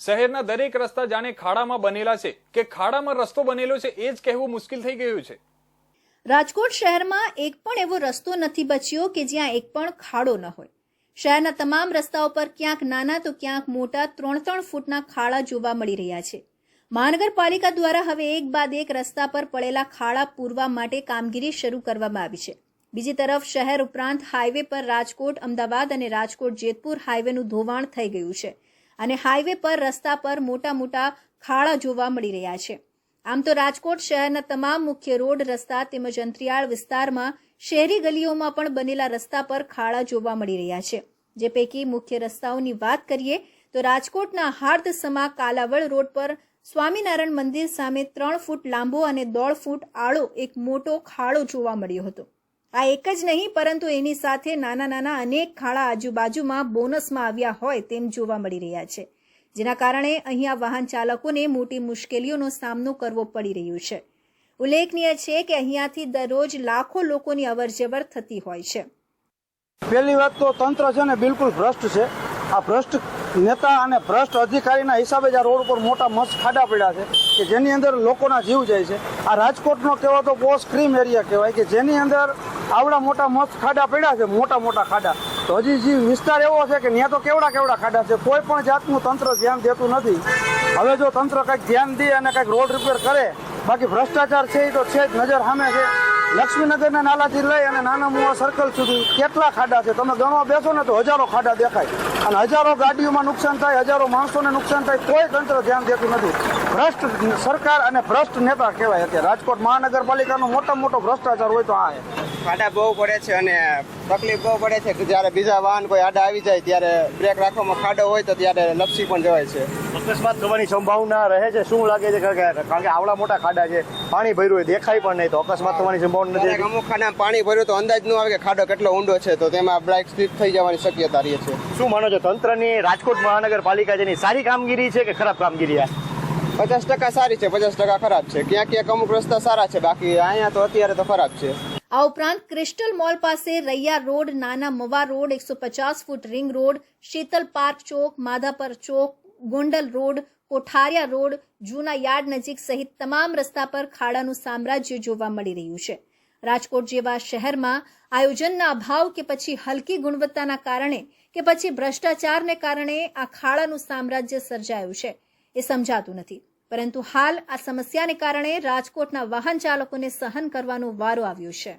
શહેરના દરેક રસ્તા જાણે ખાડામાં બનેલા છે કે ખાડામાં રસ્તો બનેલો છે એ જ કહેવું મુશ્કેલ થઈ ગયું છે. રાજકોટ શહેરમાં એક પણ એવો રસ્તો નથી બચ્યો કે જ્યાં એક પણ ખાડો ન હોય. શહેરના તમામ રસ્તાઓ પર ક્યાંક નાના તો ક્યાંક મોટા ત્રણ ત્રણ ફૂટના ખાડા જોવા મળી રહ્યા છે. મહાનગરપાલિકા દ્વારા હવે એક બાદ એક રસ્તા પર પડેલા ખાડા પૂરવા માટે કામગીરી શરૂ કરવામાં આવી છે. બીજી તરફ શહેર ઉપરાંત હાઈવે પર રાજકોટ, અમદાવાદ અને રાજકોટ જેતપુર હાઈવેનું ધોવાણ થઈ ગયું છે. અને હાઈવે પર રસ્તા પર મોટા મોટા ખાડા જોવા મળી રહ્યા છે. આમ તો રાજકોટ શહેરના તમામ મુખ્ય રોડ, રસ્તા તેમજ અંતરિયાળ વિસ્તારમાં શહેરી ગલીઓમાં પણ બનેલા રસ્તા પર ખાડા જોવા મળી રહ્યા છે. જે પૈકી મુખ્ય રસ્તાઓની વાત કરીએ તો રાજકોટના હાર્દસમા કાલાવડ રોડ પર સ્વામિનારાયણ મંદિર સામે ત્રણ ફૂટ લાંબો અને દોઢ ફૂટ આળો એક મોટો ખાડો જોવા મળ્યો હતો. આ એક જ નહીં, પરંતુ એની સાથે નાના નાના અનેક ખાડા આજુબાજુમાં બોનસમાં આવ્યા હોય તેમ જોવા મળી રહ્યા છે. જેના કારણે અહીંયા વાહન ચાલકોને મોટી મુશ્કેલીઓનો સામનો કરવો પડી રહ્યો છે. ઉલ્લેખનીય છે કે અહીંયાથી દરરોજ લાખો લોકોની અવરજવર થતી હોય છે. પહેલી વાત તો તંત્ર છે ને બિલકુલ ભ્રષ્ટ છે. આ ભ્રષ્ટ નેતા અને ભ્રષ્ટ અધિકારીના હિસાબે જ આ રોડ ઉપર મોટા મસ્ત ખાડા પડ્યા છે કે જેની અંદર લોકોના જીવ જાય છે. આ રાજકોટનો કહેવાતો બોસ ક્રીમ એરિયા કહેવાય કે જેની અંદર આવડા મોટા મસ્ત ખાડા પડ્યા છે, મોટા મોટા ખાડા. તો હજી જે વિસ્તાર એવો છે કે ત્યાં તો કેવડા કેવડા ખાડા છે, કોઈ પણ જાતનું તંત્ર ધ્યાન દેતું નથી. હવે જો તંત્ર કંઈક ધ્યાન દે અને કંઈક રોડ રિપેર કરે, બાકી ભ્રષ્ટાચાર છે એ તો છે જ નજર સામે છે. લક્ષ્મીનગરના નાલાથી લઈ અને નાના મુવા સર્કલ સુધી કેટલા ખાડા છે? તમે ગણવા બેસો ને તો હજારો ખાડા દેખાય. અને હજારો ગાડીઓમાં નુકસાન થાય હજારો માણસોને નુકસાન થાય કોઈ તંત્ર ધ્યાન દેતું નથી. ભ્રષ્ટ સરકાર અને ભ્રષ્ટ નેતા કહેવાય અત્યારે. રાજકોટ મહાનગરપાલિકાનો મોટા મોટો ભ્રષ્ટાચાર હોય તો આ ખાડા બહુ પડે છે અને તકલીફ બહુ પડે છે કે જ્યારે બીજા વાહન કોઈ આડા આવી જાય ત્યારે બ્રેક રાખવામાં ખાડો હોય તો ત્યારે લપસી પણ જવાય છે. અકસ્માત થવાની સંભાવના રહે છે. શું લાગે છે? કારણ કે કારણ કે આવડા મોટા ખાડા છે. પાણી ભર્યું હોય દેખાય પણ નહીં તો અકસ્માત થવાની સંભાવના ક્યારેક નથી અમુક ખાડા પાણી ભર્યું તો અંદાજ ન આવે કે ખાડો કેટલો ઊંડો છે તો તેમાં બ્રેક સ્લીપ થઈ જવાની શક્યતા રહે છે. શું માનો છો તંત્રની રાજકોટ મહાનગરપાલિકા જેની સારી કામગીરી છે કે ખરાબ કામગીરી આ? પચાસ ટકા સારી છે પચાસ ટકા ખરાબ છે. ક્યાંક ક્યાંક અમુક રસ્તા સારા છે બાકી અહીંયા તો અત્યારે તો ખરાબ છે. આ ઉપરાંત ક્રિસ્ટલ મોલ પાસે રૈયા રોડ નાના મવા રોડ એકસો પચાસ foot ring road Shital park ચોક માધાપર ચોક ગોંડલ રોડ કોઠારિયા રોડ જૂના યાર્ડ નજીક સહિત તમામ રસ્તા પર ખાડાનું સામ્રાજ્ય જોવા મળી રહ્યું છે. રાજકોટ જેવા શહેરમાં આયોજનના અભાવ કે પછી હલકી ગુણવત્તાના કારણે કે પછી ભ્રષ્ટાચારને કારણે આ ખાડાનું સામ્રાજ્ય સર્જાયું છે, એ સમજાતું નથી. પરંતુ હાલ આ સમસ્યાને કારણે રાજકોટના વાહન ચાલકોને સહન કરવાનો વારો આવ્યો છે.